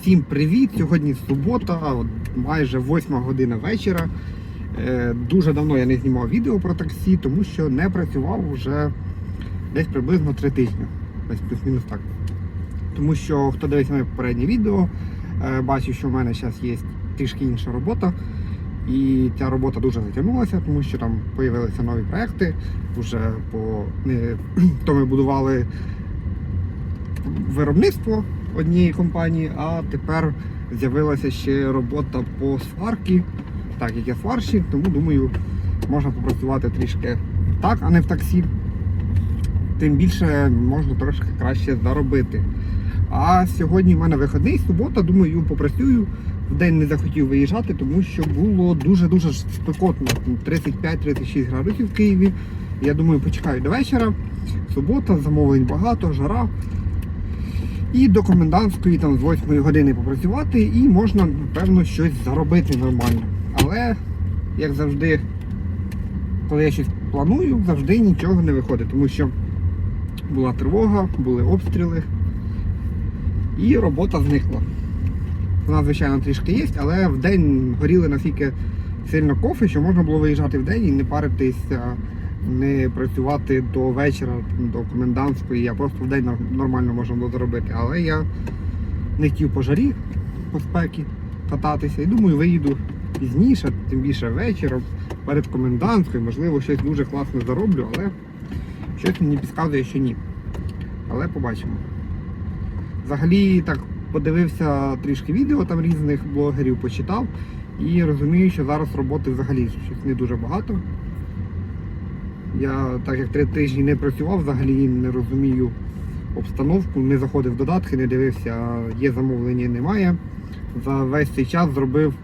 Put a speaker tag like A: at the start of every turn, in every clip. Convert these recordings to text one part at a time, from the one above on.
A: Всім привіт! Сьогодні субота, от майже 8 година вечора. Е, Дуже давно я не знімав відео про таксі, тому що не працював вже десь приблизно 3 тижні. Десь плюс-мінус так. Тому що хто дивиться моє попереднє відео, е, бачив, що в мене зараз є трішки інша робота. І ця робота дуже затягнулася, тому що там з'явилися нові проекти. Уже по то ми будували виробництво однієї компанії, а тепер з'явилася ще робота по сварці, так як я сварщик, тому думаю, можна попрацювати трішки так, а не в таксі. Тим більше можна трошки краще заробити. А сьогодні в мене вихідний, субота, думаю, попрацюю. В день не захотів виїжджати, тому що було дуже-дуже спекотно. 35-36 градусів в Києві. Я думаю, почекаю до вечора. Субота, замовлень багато, жара. І до комендантської там з 8 години попрацювати і можна, напевно, щось заробити нормально. Але, як завжди, коли я щось планую, завжди нічого не виходить, тому що була тривога, були обстріли і робота зникла. Вона, звичайно, трішки є, але в день горіли настільки сильно кофе, що можна було виїжджати в день і не паритися, не працювати до вечора, до комендантської, а просто в день нормально можна було заробити. Але я не хотів по жарі, по спекі кататися і думаю, виїду пізніше, тим більше вечором, перед комендантською, можливо, щось дуже класне зароблю, але щось мені підказує, що ні. Але побачимо. Взагалі так подивився трішки відео там різних блогерів, почитав і розумію, що зараз роботи взагалі щось не дуже багато. Я так як три тижні не працював, взагалі не розумію обстановку, не заходив в додатки, не дивився, є замовлення, немає. За весь цей час зробив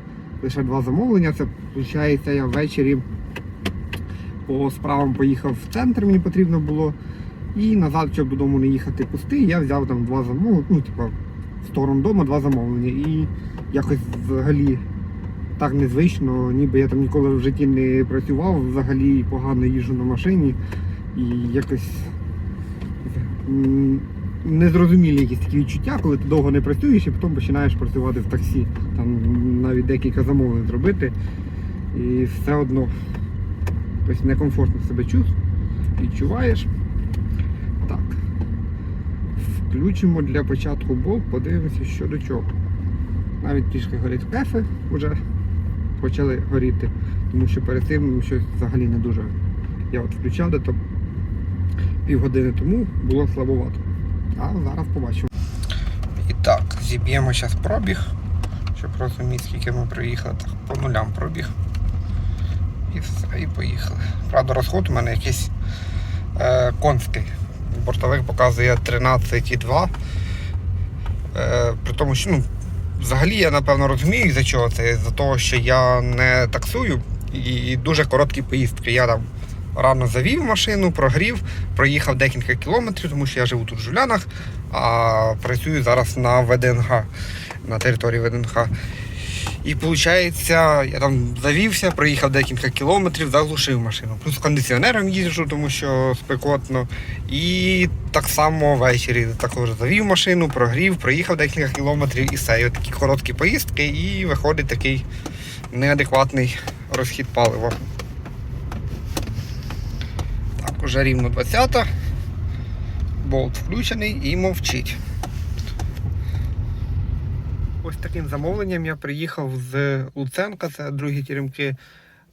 A: лише два замовлення. Це виходить, я ввечері по справам поїхав в центр, мені потрібно було. І назад, щоб додому не їхати пустий, я взяв там два замовлення, ну, типа, в сторону дому два замовлення. І якось взагалі так незвично, ніби я там ніколи в житті не працював, взагалі погано їжджу на машині. І якось незрозумілі якісь такі відчуття, коли ти довго не працюєш і потім починаєш працювати в таксі. Там навіть декілька замовлень зробити. І все одно ось некомфортно себе чув, відчуваєш. Так. Включимо для початку болт, подивимося, що до чого. Навіть трішки горить кефи вже почали горіти, тому що перед цим щось взагалі не дуже. Я от включав де-то півгодини тому було слабовато. А зараз побачимо. І так, зіб'ємо зараз пробіг, щоб розуміти, скільки ми проїхали. Так, по нулям пробіг. І все, і поїхали. Правда, розход у мене якийсь е, конський. Бортовик показує 13,2. Е, при тому, що ну, взагалі я напевно розумію, за чого це. За того, що я не таксую і дуже короткі поїздки. Я там рано завів машину, прогрів, проїхав декілька кілометрів, тому що я живу тут в Жулянах, а працюю зараз на ВДНГ, на території ВДНГ. І виходить, я там завівся, проїхав декілька кілометрів, заглушив машину. Плюс кондиціонером їжджу, тому що спекотно. І так само ввечері також завів машину, прогрів, проїхав декілька кілометрів і все. І такі короткі поїздки, і виходить такий неадекватний розхід палива. Так, уже рівно 20. Болт включений і мовчить. Ось таким замовленням я приїхав з Луценка, це другі теремки,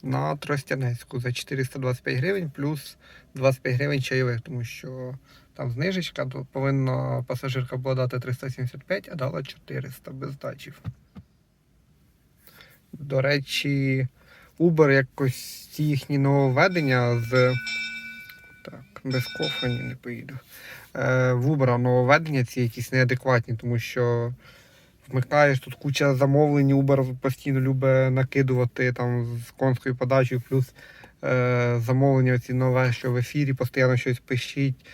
A: на Тростянецьку за 425 гривень плюс 25 гривень чайових, тому що там знижечка, то повинна пасажирка була дати 375, а дала 400 без здачів. До речі, Uber якось ці їхні нововведення з. Так, без кофані не поїду. Е, в Uber нововведення ці якісь неадекватні, тому що вмикаєш тут куча замовлень, Uber постійно любить накидувати там з конською подачею, плюс е, замовлення ці нове, що в ефірі постійно щось пишіть.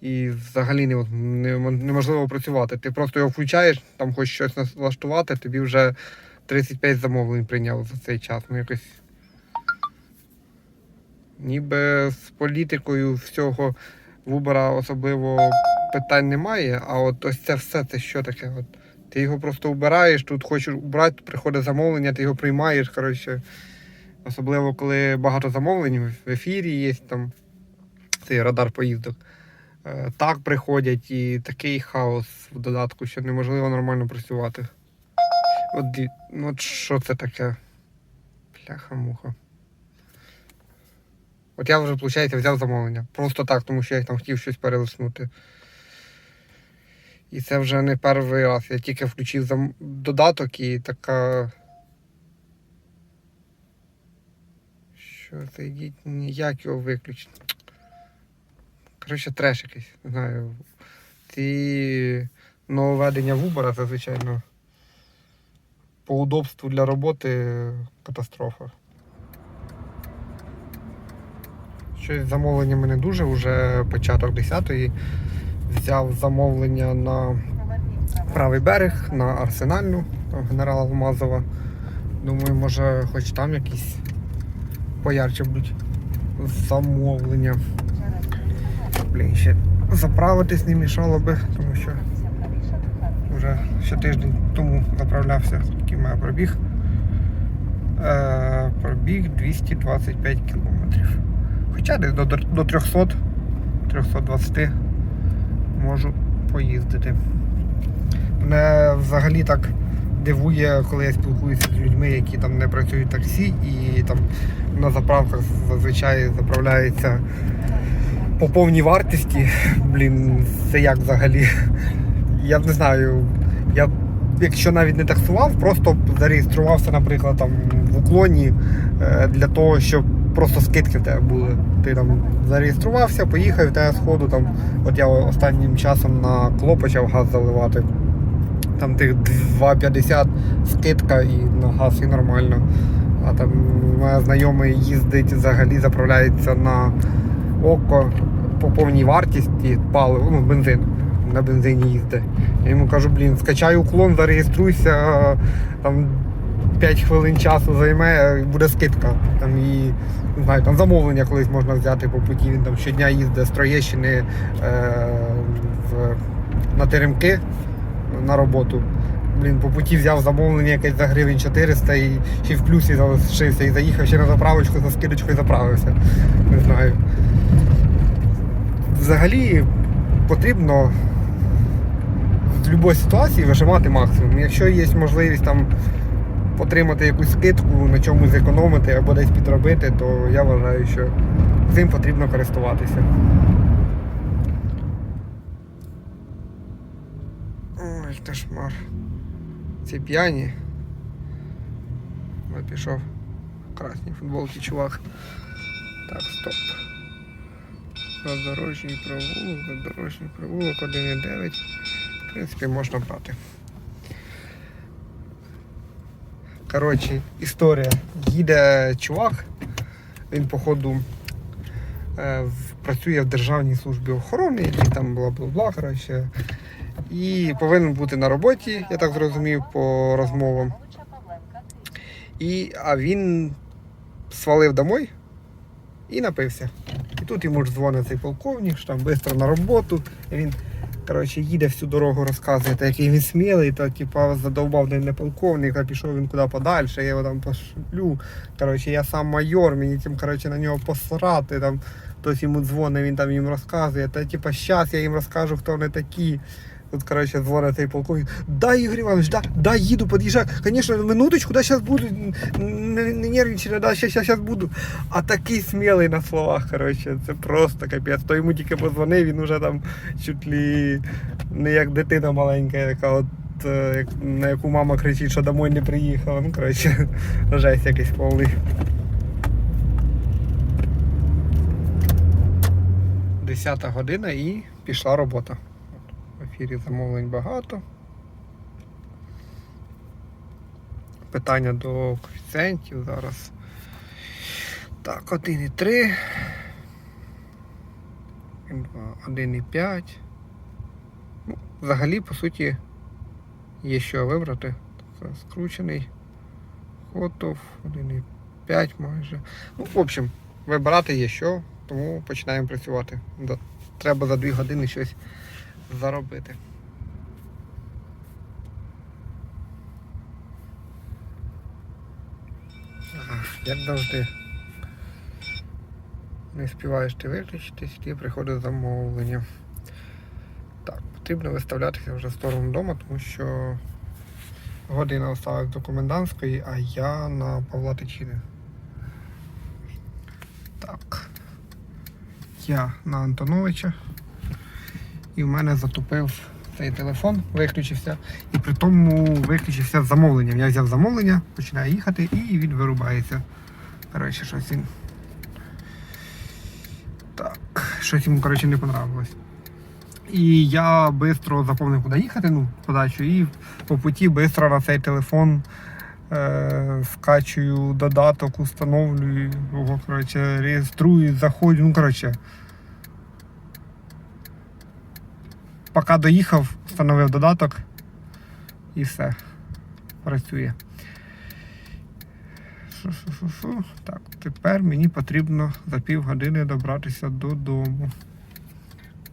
A: І взагалі не, не, неможливо працювати. Ти просто його включаєш, там хочеш щось налаштувати, тобі вже 35 замовлень прийняв за цей час. Ну якось. Ніби з політикою всього в Uber особливо питань немає, а от ось це все це що таке? От Ти його просто вбираєш, тут хочеш убрати, приходить замовлення, ти його приймаєш. Коротше, особливо коли багато замовлень в ефірі є там цей радар поїздок. Е, Так приходять і такий хаос в додатку, що неможливо нормально працювати. От, ну, от що це таке? Бляха-муха. От я вже, виходить, взяв замовлення. Просто так, тому що я там хотів щось перелиснути. І це вже не перший раз. Я тільки включив додаток і така. Що це йдіть, ніяк його виключити. Коротше, треш якийсь, не знаю. Ці нововведення в Uber, це, звичайно, по удобству для роботи катастрофа. Щось з замовленнями не дуже, вже початок 10-ї. Взяв замовлення на правий берег, на Арсенальну, генерала Алмазова. Думаю, може хоч там якісь поярче будуть замовлення. Блін, ще заправитись не мішало би, тому що вже ще тиждень тому заправлявся, такий має пробіг. Е, пробіг 225 кілометрів. Хоча десь до, до 300, 320 можу поїздити. Мене взагалі так дивує, коли я спілкуюся з людьми, які там не працюють в таксі і там на заправках зазвичай заправляються по повній вартості. Блін, це як взагалі? Я не знаю. Я якщо навіть не таксував, просто зареєструвався, наприклад, там в уклоні е, для того, щоб просто скидки в тебе були. Ти там зареєструвався, поїхав, і в тебе сходу там. От я останнім часом на кло почав газ заливати. Там тих 2,50 скидка і на газ і нормально. А там моя знайомий їздить взагалі, заправляється на око по повній вартісті паливо, ну, бензин. На бензині їздить. Я йому кажу, блін, скачай уклон, зареєструйся, там 5 хвилин часу займе, буде скидка. Там і не знаю, там замовлення колись можна взяти по путі. Він там щодня їздить з Троєщини е, в, на теремки на роботу. Блін, по путі взяв замовлення якесь за гривень 400 і ще в плюсі залишився і заїхав ще на заправочку за скидочкою заправився. Не знаю. Взагалі потрібно з будь-якої ситуації вижимати максимум. Якщо є можливість там отримати якусь скидку, на чомусь зекономити або десь підробити, то я вважаю, що цим потрібно користуватися. Ой, кошмар. Ці п'яні. Ой, пішов. Красній футболці чувак. Так, стоп. Задорожній провулок, задорожній провулок 1,9. В принципі, можна брати. Коротше, історія. Їде чувак, він, походу, е, працює в Державній службі охорони, і там бла-бла-бла, коротше. І повинен бути на роботі, я так зрозумів, по розмовам. І, а він свалив домой і напився. І тут йому ж дзвонить цей полковник, що там швидко на роботу. І він коротше, їде всю дорогу, розказує, та який він смілий, то типа задовбав не полковник, а пішов він куди подальше, я його там пошлю. Коротше, я сам майор, мені тим коротше, на нього посрати. Там, хтось йому дзвонить, він там їм розказує. Та типа щас я їм розкажу, хто вони такі. Тут, коротше, дзвонить цей полковник. Да, Ігор Іванович, да, да, їду, під'їжджай. Звісно, минуточку, да, зараз буду. Не, не да, щас, щас, щас буду. А такий смілий на словах, коротше, це просто капець. То йому тільки позвонив, він уже там чуть ли не як дитина маленька, яка от е, на яку мама кричить, що домой не приїхала. Ну, коротше, жесть якийсь повний. Десята година і пішла робота. Ефірі замовлень багато. Питання до коефіцієнтів зараз. Так, 1,3. 1,5. Ну, взагалі, по суті, є що вибрати. Це скручений. Хотов 1,5 майже. Ну, в общем, вибирати є що, тому починаємо працювати. Треба за 2 години щось заробити. Як завжди. Не співаєш ти виключитись, ти приходить замовлення. Так, потрібно виставлятися вже в сторону дому, тому що година осталась до комендантської, а я на Павла Тичини. Так, я на Антоновича. І в мене затупив цей телефон, виключився. І при тому виключився з замовленням. Я взяв замовлення, починаю їхати і він вирубається. Коротше, щось він. Так, щось йому, коротше, не понравилось. І я швидко заповнив, куди їхати, ну, подачу, і по путі швидко на цей телефон е, скачую додаток, установлюю його, коротше, реєструю, заходжу. Ну, коротше. Поки доїхав, встановив додаток і все. Працює. Фу-фу-фу-фу. Так, тепер мені потрібно за півгодини добратися додому.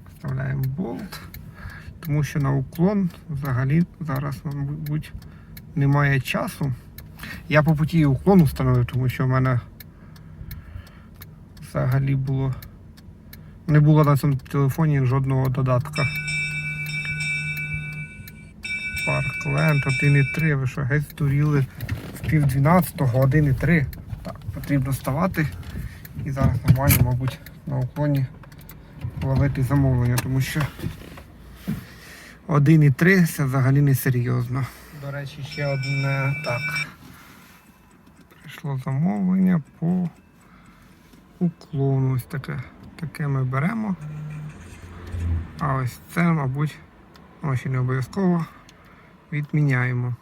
A: Вставляємо болт, тому що на уклон взагалі зараз, мабуть, немає часу. Я по путі уклон встановив, тому що в мене взагалі було. Не було на цьому телефоні жодного додатка. Паркленд 1.3, ви що, геть здуріли в пів 12, 1.3. Так, потрібно вставати і зараз нормально, мабуть, на уклоні ловити замовлення, тому що 1.3 це взагалі не серйозно. До речі, ще одне так. Прийшло замовлення по уклону. Ось таке. Таке ми беремо. А ось це, мабуть, воно ще не обов'язково відміняємо.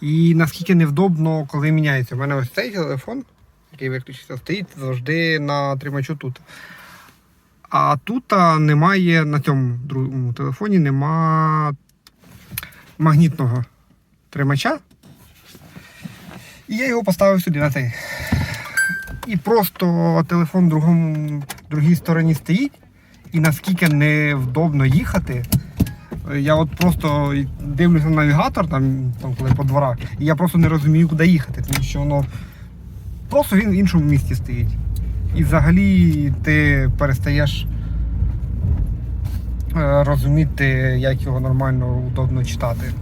A: І наскільки невдобно, коли міняється. У мене ось цей телефон, який виключився, стоїть завжди на тримачу тут. А тут немає на цьому другому телефоні нема магнітного тримача. І я його поставив сюди на цей. І просто телефон в другому, другій стороні стоїть. І наскільки невдобно їхати. Я от просто дивлюся на навігатор, там, там коли по дворах, і я просто не розумію, куди їхати, тому що воно просто він в іншому місці стоїть. І взагалі ти перестаєш е, розуміти, як його нормально, удобно читати.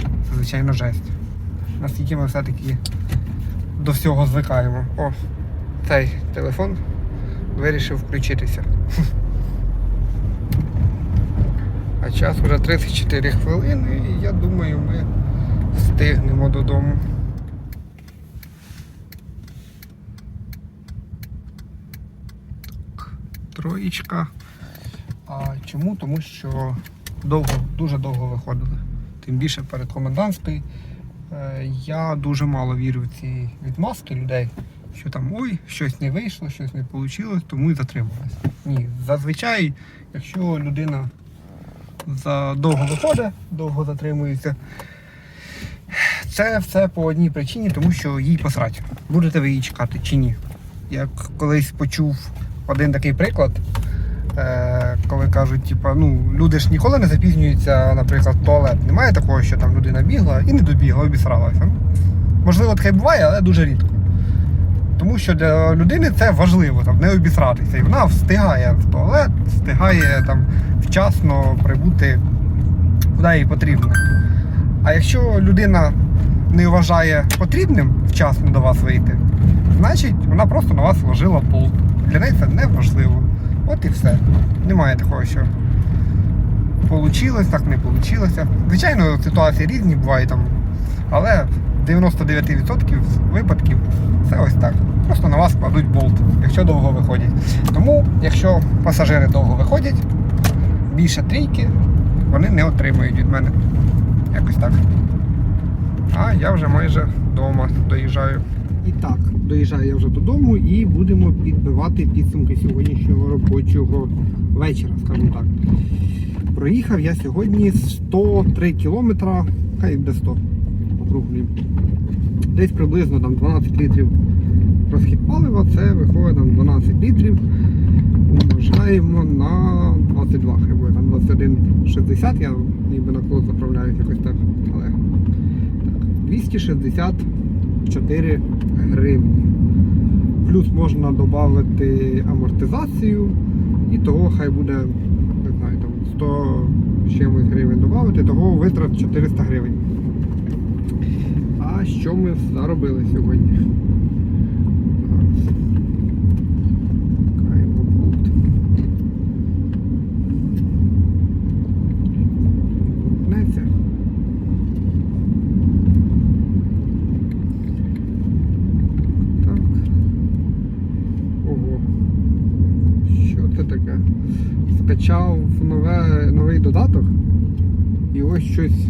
A: Це звичайно жесть. Наскільки ми все-таки до всього звикаємо. О, цей телефон вирішив включитися. Час вже 34 хвилини і я думаю ми встигнемо додому. Троєчка. А чому? Тому що довго, дуже довго виходили. Тим більше перед комендантською. Е, Я дуже мало вірю в ці відмазки людей, що там ой, щось не вийшло, щось не вийшло, тому і затрималась. Ні, зазвичай, якщо людина довго виходить, довго затримується. Це все по одній причині, тому що їй посрать. Будете ви її чекати чи ні. Я колись почув один такий приклад, е, коли кажуть, типа, ну, люди ж ніколи не запізнюються, наприклад, в туалет. Немає такого, що там людина бігла і не добігла, обісралася. Можливо, таке буває, але дуже рідко. Тому що для людини це важливо, там, не обісратися. І вона встигає в туалет, встигає там вчасно прибути куди їй потрібно. А якщо людина не вважає потрібним вчасно до вас вийти, значить вона просто на вас вложила болт. Для неї це не важливо. От і все. Немає такого, що получилось, так не получилося. Звичайно, ситуації різні бувають там, але 99% випадків це ось так. Просто на вас кладуть болт, якщо довго виходять. Тому, якщо пасажири довго виходять, більше трійки вони не отримують від мене. Якось так. А я вже майже вдома доїжджаю. І так, доїжджаю я вже додому і будемо підбивати підсумки сьогоднішнього робочого вечора, скажімо так. Проїхав я сьогодні 103 кілометра, хай буде 100 округлі. Десь приблизно там 12 літрів розхід палива, це виходить там 12 літрів. Умножаємо на 22, хай буде там 21,60, я ніби на коло заправляю якось так. Але так, 264 гривні. плюс можна додати амортизацію, і того хай буде, не знаю, там 100 чимось гривень додати, того витрат 400 гривень. А що ми заробили сьогодні? Зараз. Шукаємо болт. Знаєте? Так. Ого. Що це таке? Скачав нове, новий додаток. І ось щось.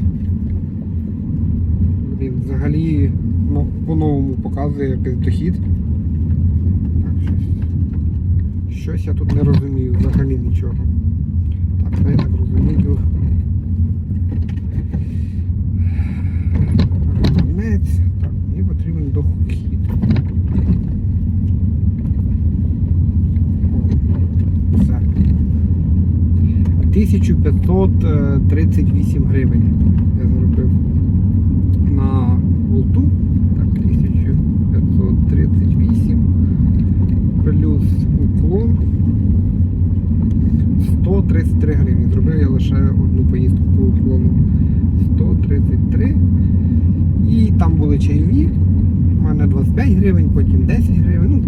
A: Блін, взагалі ну, по-новому показує якийсь дохід. Так, щось. Щось я тут не розумію, взагалі нічого. Так, ну, я так розумію. Гаманець. Так, мені потрібен дохід. О, все. 1538 гривень я заробив на волту. Так, 1538 плюс уклон 133 гривні. Зробив я лише одну поїздку по уклону. 133. І там були чайові. У мене 25 гривень, потім 10 гривень. Ну,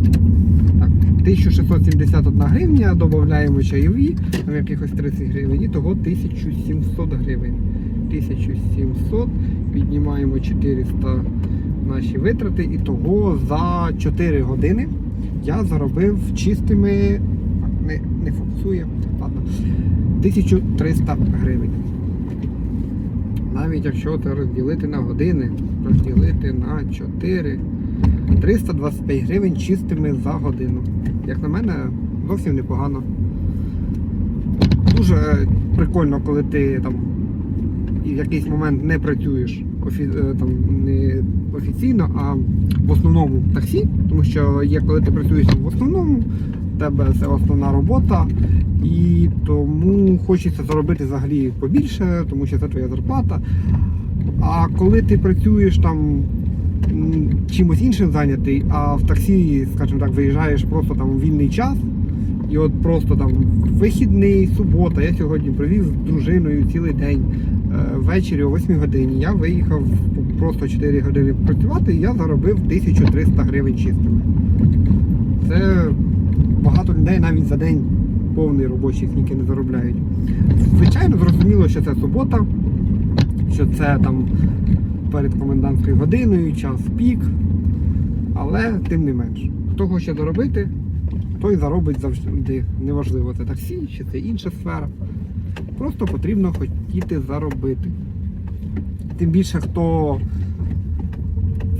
A: так, 1671 гривня, додаємо чайові, там якихось 30 гривень, і того 1700 гривень. 1700, віднімаємо 400 наші витрати, і того за 4 години я заробив чистими. Не, не фокусує. Ладно. 1300 гривень. Навіть якщо це розділити на години, розділити на 4, 325 гривень чистими за годину. Як на мене, зовсім непогано. Дуже прикольно, коли ти там в якийсь момент не працюєш офі... е, там, не офіційно, а в основному таксі, тому що є коли ти працюєш в основному, в тебе це основна робота, і тому хочеться заробити взагалі побільше, тому що це твоя зарплата. А коли ти працюєш там чимось іншим зайнятий, а в таксі, скажімо так, виїжджаєш просто там у вільний час, і от просто там вихідний, субота, я сьогодні провів з дружиною цілий день. Е, Ввечері о 8 годині я виїхав просто 4 години працювати, і я заробив 1300 гривень чистими. Це багато людей навіть за день повний робочий стільки не заробляють. Звичайно, зрозуміло, що це субота, що це там перед комендантською годиною, час пік, але тим не менш. Хто хоче заробити, той заробить завжди. Неважливо, це таксі чи це інша сфера. Просто потрібно хотіти заробити. Тим більше, хто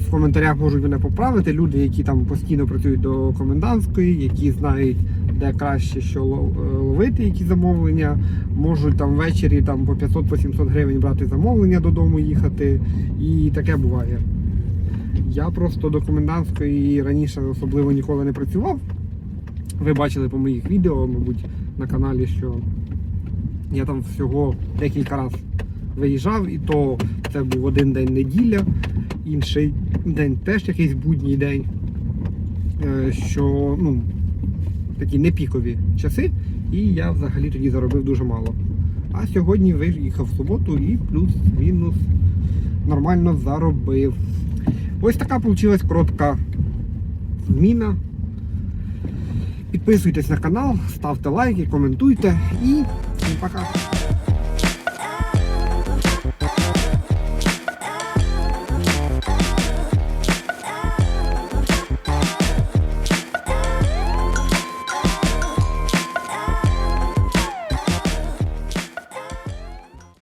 A: в коментарях можуть мене поправити, люди, які там постійно працюють до комендантської, які знають, де краще що е, ловити, які замовлення, можуть там ввечері там, по 500-700 гривень брати замовлення додому їхати. І таке буває. Я просто до комендантської раніше особливо ніколи не працював. Ви бачили по моїх відео, мабуть, на каналі, що я там всього декілька разів виїжджав, і то це був один день неділя, інший день теж якийсь будній день. Е, Що ну, такі непікові часи, і я взагалі тоді заробив дуже мало. А сьогодні виїхав в суботу і плюс-мінус нормально заробив. Ось така вийшла коротка зміна. Підписуйтесь на канал, ставте лайки, коментуйте і пока.